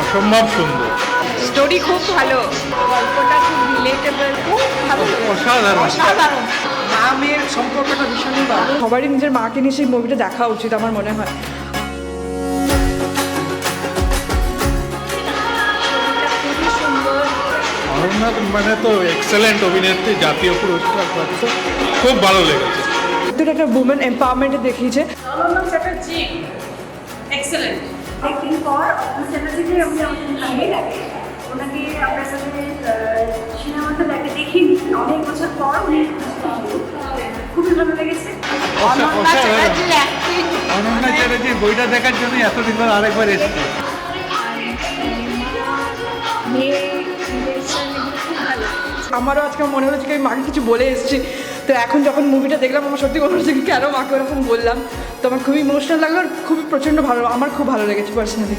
অসম্ভব সুন্দর। স্টোরি খুব ভালো। গল্পটা খুব রিলেটেবল খুব ভালো অসাধারণ। অসাধারণ। মা মেয়ের সম্পর্কটা ভীষণই ভালো। সবারই নিজের মাকে নিয়ে সেই মুভিটা দেখা উচিত আমার মনে হয়। মানে তো এক্সেলেন্ট অভিনেত্রী জাতীয় পুরস্কার প্রাপ্ত। খুব ভালো লেগেছে। একটা উমেন এম্পাওয়ারমেন্টে দেখিয়েছে। একদিন পর অফিস চ্যাটার্জিকে আমি আমাকে ভালোই লাগে ওনাকে আপনার সাথে সিনেমাতে দেখে দেখিনি। অনেক বছর পর উনি খুবই ভালো লেগেছে। অনন্যা চ্যাটার্জির বইটা দেখার জন্য এতদিন পর আরেকবার এসেছি। আমারও আজকে মনে হচ্ছে কি আমি মাকে কিছু বলে এসেছি। তো এখন যখন মুভিটা দেখলাম, আমার সত্যি মনে হচ্ছে কেন মাকে ওরকম বললাম। তো আমার খুবই ইমোশনাল লাগল আর খুবই প্রচণ্ড ভালো, আমার খুব ভালো লেগেছে পার্সোনালি